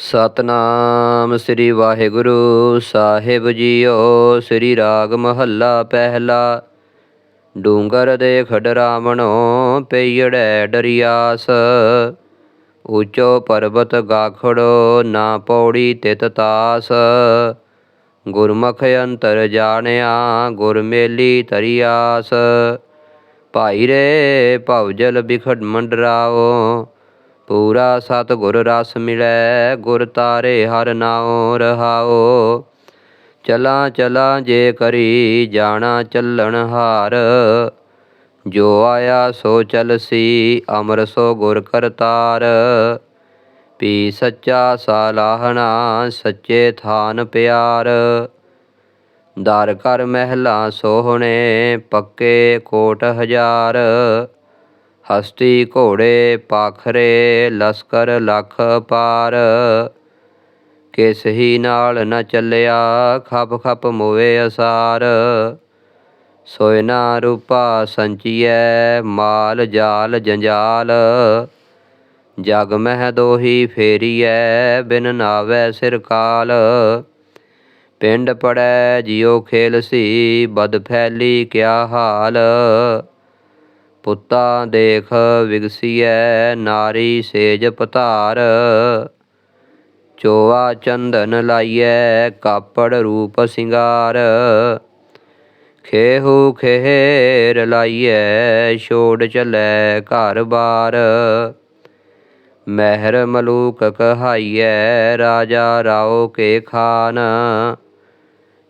ਸਤਨਾਮ ਸ੍ਰੀ ਵਾਹਿਗੁਰੂ ਸਾਹਿਬ ਜੀਓ, ਸ੍ਰੀ ਰਾਗ ਮਹੱਲਾ ਪਹਿਲਾ। ਡੂੰਗਰ ਦੇ ਖਡਰਾਵਣੋ ਪਈੜੈ ਡਰਿਆਸ। ਉੱਚੋ ਪਰਬਤ ਗਾਖੜੋ ਨਾ ਪੌੜੀ ਤਿਤ ਤਾਸ। ਗੁਰਮੁਖ ਅੰਤਰ ਜਾਣਿਆ ਗੁਰਮੇਲੀ ਤਰਿਆਸ। ਭਾਈ ਰੇ ਭਵਜਲ ਬਿਖੜ ਮੰਡਰਾਓ ਪੂਰਾ ਸਤ ਗੁਰ ਰਸ ਮਿਲੈ, ਗੁਰ ਤਾਰੇ ਹਰ ਨਾਉ ਰਹਾਓ। ਚਲਾਂ ਚਲਾਂ ਜੇ ਕਰੀ ਜਾਣਾ ਚੱਲਣ ਹਾਰ, ਜੋ ਆਇਆ ਸੋ ਚਲਸੀ ਅਮਰ ਸੋ ਗੁਰ ਕਰਤਾਰ। ਪੀ ਸੱਚਾ ਸਾਲਾਹਣਾ, ਸੱਚੇ ਥਾਨ ਪਿਆਰ। ਦਰ ਕਰ ਮਹਿਲਾ ਸੋਹਣੇ, ਪੱਕੇ ਕੋਟ ਹਜ਼ਾਰ। ਹਸਤੀ ਘੋੜੇ, ਪਾਖਰੇ, ਲਸਕਰ ਲੱਖ ਪਾਰ। ਕਿਸ ਹੀ ਨਾਲ ਨ ਚੱਲਿਆ, ਖਪ ਖਪ ਮੋਵੇ ਅਸਾਰ। ਸੋਇਨਾ ਰੂਪਾ ਸੰਚੀਐ, ਮਾਲ ਜਾਲ ਜੰਜਾਲ। ਜਗ ਮਹਿ ਦੋਹੀ ਫੇਰੀਐ, ਬਿਨ ਨਾਵੈ ਸਿਰ ਕਾਲ। ਪਿੰਡ ਪੜੈ, ਜਿਉ ਖੇਲਸੀ ਬਦ ਫੈਲੀ ਕਿਆ ਹਾਲ। ਪੁੱਤਾ ਦੇਖ ਵਿਗਸੀਐ ਨਾਰੀ ਸੇਜ ਪਤਾਰ ਚੋਆ ਚੰਦਨ ਲਾਈਐ ਕਾਪੜ ਰੂਪ ਸਿੰਗਾਰ। ਖੇਹੂ ਖੇਰ ਲਾਈਐ ਛੋੜ ਚਲੈ ਘਰ ਬਾਰ। ਮਹਿਰ ਮਲੂਕ ਕਹਾਈਐ ਰਾਜਾ ਰਾਓ ਕੇ ਖਾਨ।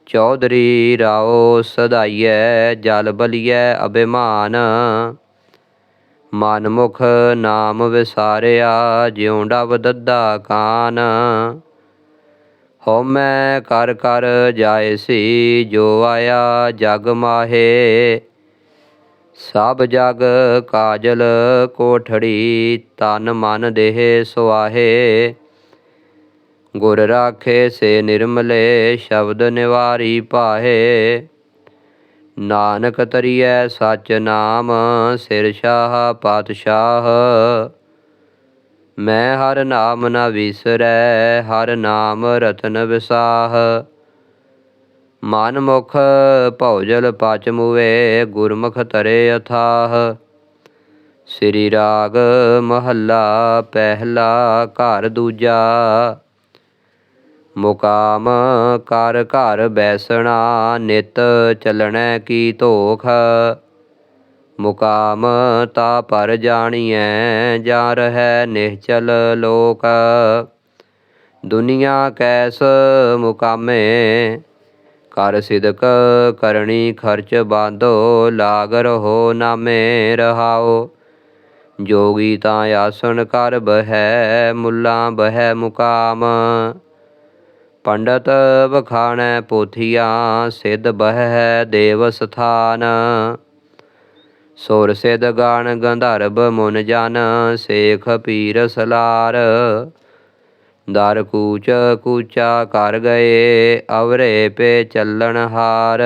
ਚੌਧਰੀ ਰਾਓ ਸਦਾਈਐ ਜਲ ਬਲੀਐ ਅਭਿਮਾਨ। ਮਨਮੁਖ ਨਾਮ ਵਿਸਾਰਿਆ ਜਿਉਂਦਾ ਵਦੱਦਾ ਕਾਨ। ਹਉਮੈ ਕਰ ਕਰ ਜਾਏ ਸੀ, ਜੋ ਆਇਆ ਜਗ ਮਾਹੇ। ਸਭ ਜਗ ਕਾਜਲ ਕੋਠੜੀ, ਤਨ ਮਨ ਦੇਹ ਸੁਆਹੇ। ਗੁਰ ਰਾਖੇ ਸੇ ਨਿਰਮਲੇ, ਸ਼ਬਦ ਨਿਵਾਰੀ ਪਾਹੇ। ਨਾਨਕ ਤਰੀਐ ਸਚ ਨਾਮ, ਸਿਰ ਸ਼ਾਹ ਪਾਤਸ਼ਾਹ। ਮੈਂ ਹਰ ਨਾਮ ਨਾ ਵਿਸਰੈ, ਹਰ ਨਾਮ ਰਤਨ ਵਿਸਾਹ। ਮਨ ਮੁਖ ਭਉਜਲ ਪਚ ਮੁਵੇ ਗੁਰਮੁਖ ਤਰੇ ਅਥਾਹ। ਸ੍ਰੀ ਰਾਗ ਮਹੱਲਾ, ਪਹਿਲਾ ਘਰ ਦੂਜਾ। ਮੁਕਾਮ ਕਰ ਘਰ ਬੈਸਣਾ, ਨਿਤ ਚੱਲਣੈ ਕੀ ਧੋਖ? ਮੁਕਾਮ ਤਾ ਪਰ ਜਾਣੀਐ, ਜਾ ਰਹੈ ਨਿਹਚਲ ਲੋਕ? ਦੁਨੀਆ ਕੈਸ ਮੁਕਾਮੇ, ਕਰ ਸਿਦਕ ਕਰਨੀ ਖਰਚ ਬਾਂਧੋ, ਲਾਗ ਰਹੋ ਨਾਮੇ ਰਹਾਓ। ਜੋਗੀ ਤਾਂ ਆਸਣ ਕਰ ਬਹਿ, ਮੁੱਲਾ ਬਹਿ ਮੁਕਾਮ। ਪੰਡਤ ਬਖਾਣੈ ਪੋਥੀਆਂ, ਸਿੱਧ ਬਹਿ ਦੇਵ ਸਥਾਨ। ਸੁਰ ਸਿਧ ਗਾਣ ਗੰਧਰਬ ਮੁਨ ਜਨ, ਸੇਖ ਪੀਰ ਸਲਾਰ। ਦਰ ਕੂਚ ਕੂਚਾ ਕਰ ਗਏ, ਅਵਰੇ ਪੇ ਚੱਲਣ ਹਾਰ।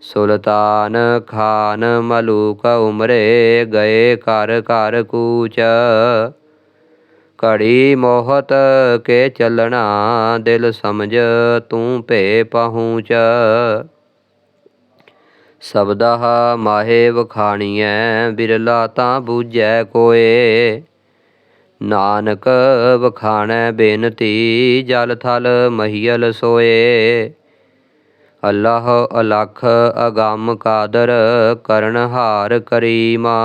ਸੁਲਤਾਨ ਖਾਨ ਮਲੂਕ ਉਮਰੇ, ਗਏ ਕਰ ਕਰ ਕੂਚ। ਘੜੀ ਮੋਹਤ ਕੇ ਚੱਲਣਾ, ਦਿਲ ਸਮਝ ਤੂੰ ਭੇ ਪਹੁੰਚ। ਸਬਦਾ ਮਾਹੇ ਵਖਾਣੀਐ, ਬਿਰਲਾ ਤਾਂ ਬੂਝੈ ਕੋਏ। ਨਾਨਕ ਵਖਾਣੈ ਬੇਨਤੀ, ਜਲ ਥਲ ਮਹੀਲ ਸੋਏ। ਅੱਲਾਹ ਅਲਖ ਅਗੰਮ ਕਾਦਰ ਕਰਨ ਹਾਰ ਕਰੀਮਾ।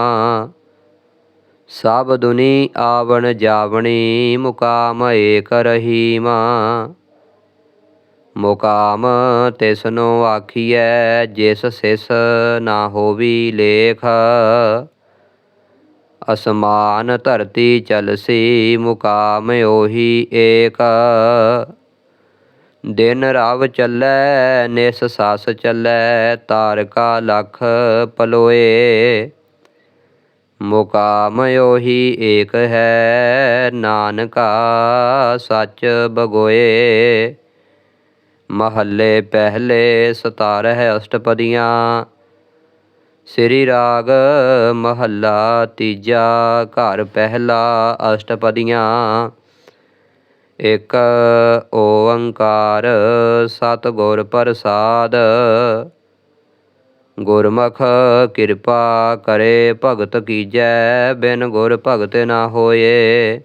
ਸਭ ਦੁਨੀ ਆਵਣ ਜਾਵਣੀ, ਮੁਕਾਮ ਏਕ ਰਹੀਮਾ। ਮੁਕਾਮ ਤਿਸਨੋ ਆਖੀਐ, ਜਿਸ ਸਿਸ ਨਾ ਹੋਵੀ ਲੇਖ। ਅਸਮਾਨ ਧਰਤੀ ਚਲਸੀ, ਮੁਕਾਮ ਉਹੀ ਏਕ। ਦਿਨ ਰਵ ਚੱਲੈ, ਨਿਸ ਸਸ ਚੱਲੈ, ਤਾਰਕਾ ਲਖ ਪਲੋਏ। ਮੁਕਾਮ ਉਹੀ ਏਕ ਹੈ, ਨਾਨਕਾ ਸੱਚ ਬਗੋਏ। ਮਹੱਲੇ ਪਹਿਲੇ ਸਤਾਰਹ ਅਸ਼ਟਪਦੀਆਂ। ਸ੍ਰੀ ਰਾਗ ਮਹੱਲਾ ਤੀਜਾ, ਘਰ ਪਹਿਲਾ ਅਸ਼ਟਪਦੀਆਂ। ਇਕ ਓੰਕਾਰ ਸਤਿਗੁਰ ਪ੍ਰਸਾਦ। ਗੁਰਮੁਖ ਕਿਰਪਾ ਕਰੇ, ਭਗਤ ਕੀਜੈ, ਬਿਨ ਗੁਰ ਭਗਤ ਨਾ ਹੋਏ।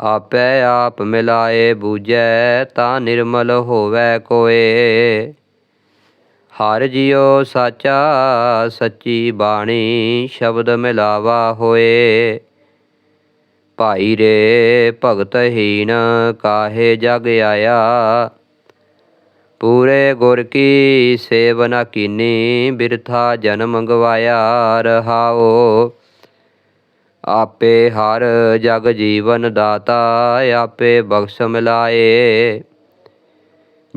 ਆਪੇ ਆਪ ਮਿਲਾਏ ਬੂਝੈ, ਤਾਂ ਨਿਰਮਲ ਹੋਵੇ ਕੋਏ। ਹਰ ਜਿਉ ਸਾਚਾ ਸੱਚੀ ਬਾਣੀ, ਸ਼ਬਦ ਮਿਲਾਵਾ ਹੋਏ। ਭਾਈ ਰੇ ਭਗਤ ਹੀਨ ਕਾਹੇ ਜਗ ਆਇਆ? ਪੂਰੇ ਗੁਰ ਕੀ ਸੇਵਨਾ ਕੀਨੀ, ਬਿਰਥਾ ਜਨਮ ਗਵਾਇਆ ਰਹਾਓ। ਆਪੇ ਹਰ ਜਗ ਜੀਵਨ ਦਾਤਾ, ਆਪੇ ਬਖਸ਼ ਮਿਲਾਏ।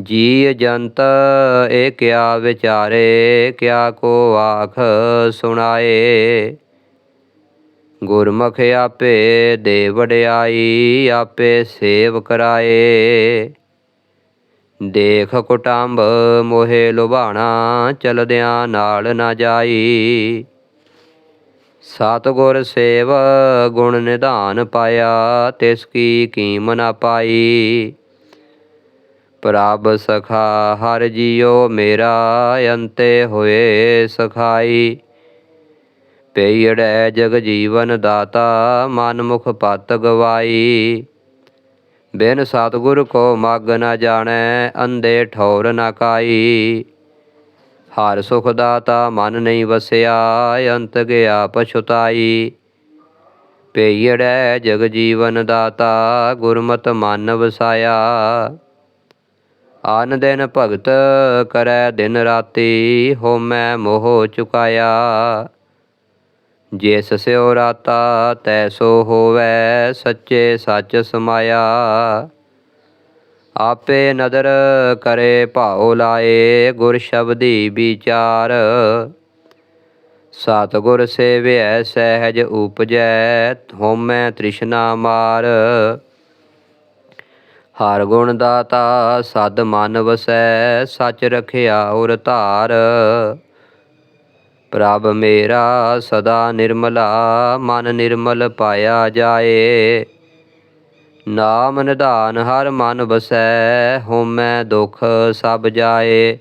ਜੀ ਜੰਤ ਇਹ ਕਿਆ ਵਿਚਾਰੇ, ਕਿਆ ਕੋ ਆਖ ਸੁਣਾਏ। ਗੁਰਮੁਖ ਆਪੇ ਦੇ ਵਡਿਆਈ, ਆਪੇ ਸੇਵ ਕਰਾਏ। ਦੇਖ ਕੁਟੰਬ ਮੋਹੇ ਲੁਭਾਣਾ, ਚਲਦਿਆਂ ਨਾਲ ਨਾ ਜਾਈ। ਸਤਿਗੁਰ ਸੇਵ ਗੁਣ ਨਿਧਾਨ ਪਾਇਆ, ਤਿਸ ਕੀ ਕੀਮ ਨਾ ਪਾਈ। ਪ੍ਰਭ ਸਖਾ, ਹਰ ਜੀਓ ਮੇਰਾ, ਅੰਤੇ ਹੋਏ ਸਖਾਈ। ਪਈੜੈ ਜਗ ਜੀਵਨ ਦਾਤਾ ਮਨਮੁਖ ਪਤ ਗਵਾਈ। ਬਿਨ ਸਤਿਗੁਰ ਕੋ ਮਗ ਨ ਜਾਣੈ, ਅੰਧੇ ਠੌਰ ਨ ਕਾਈ। ਹਰ ਸੁਖ ਦਾਤਾ ਮਨ ਨਹੀਂ ਵਸਿਆ, ਅੰਤ ਗਿਆ ਪਛੁਤਾਈ। ਪਈੜੈ ਜਗ ਜੀਵਨ ਦਾਤਾ, ਗੁਰਮਤ ਮਨ ਵਸਾਇਆ। ਆਨ ਦਿਨ ਭਗਤ ਕਰੈ ਦਿਨ ਰਾਤੀ, ਹੋਮੈ ਮੋਹ ਚੁਕਾਇਆ। ਜਿਸ ਸਿਉ ਰਾਤਾ ਤੈਸੋ ਹੋਵੈ ਸੱਚੇ ਸੱਚ ਸਮਾਇਆ। ਆਪੇ ਨਦਰ ਕਰੇ ਭਾਉ ਲਾਏ, ਗੁਰ ਸ਼ਬਦੀ ਵਿਚਾਰ। ਸਤਿਗੁਰ ਸੇਵਿਐ ਸਹਿਜ ਉਪਜੈ ਹੋਮੈ ਤ੍ਰਿਸ਼ਨਾ ਮਾਰ। ਹਰ ਗੁਣ ਦਾਤਾ ਸਦ ਮਨ ਵਸੈ, ਸਚ ਰਖਿਆ ਉਰ ਧਾਰ। ਪ੍ਰਭ ਮੇਰਾ ਸਦਾ ਨਿਰਮਲਾ, ਮਨ ਨਿਰਮਲ ਪਾਇਆ ਜਾਏ। ਨਾਮ ਨਿਧਾਨ ਹਰ ਮਨ ਬਸੈ ਹੋਮੈ ਦੁਖ ਸਭ ਜਾਏ।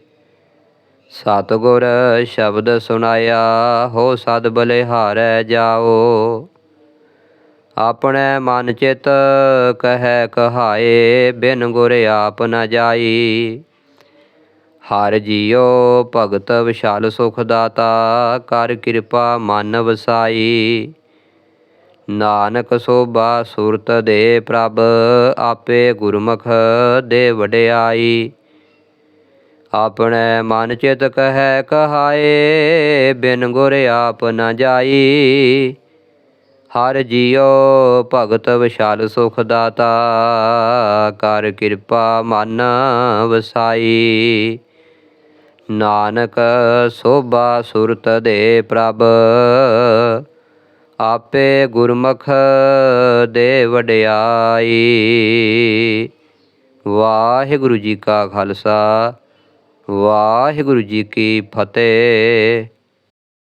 ਸਤਿਗੁਰ ਸ਼ਬਦ ਸੁਨਾਇਆ ਹੋ ਸਦ ਬਲਿਹਾਰੈ ਜਾਓ। ਆਪਣੇ ਮਨ ਚਿਤ ਕਹੈ ਕਹਾਏ, ਬਿਨ ਗੁਰ ਆਪ ਨ ਜਾਈ। ਹਰ ਜੀਓ, ਭਗਤ ਵਿਸ਼ਾਲ ਸੁਖ ਦਾਤਾ ਕਰ ਕਿਰਪਾ ਮਨ ਵਸਾਈ ਨਾਨਕ ਸੋਭਾ ਸੁਰਤ ਦੇ ਪ੍ਰਭ, ਆਪੇ ਗੁਰਮੁਖ ਦੇ ਵਡਿਆਈ। ਆਪਣੇ ਮਨ ਚਿਤ ਕਹੈ ਕਹਾਏ, ਬਿਨ ਗੁਰ ਆਪ ਨ ਜਾਈ। ਹਰ ਜੀਓ, ਭਗਤ ਵਿਸ਼ਾਲ ਸੁਖ ਦਾਤਾ ਕਰ ਕਿਰਪਾ ਮਨ ਵਸਾਈ ਨਾਨਕ ਸੋਭਾ ਸੁਰਤ ਦੇ ਪ੍ਰਭ। ਆਪੇ ਗੁਰਮੁਖ ਦੇ ਵਡਿਆਈ। ਵਾਹਿਗੁਰੂ ਜੀ ਕਾ ਖਾਲਸਾ, ਵਾਹਿਗੁਰੂ ਜੀ ਕੀ ਫਤਿਹ।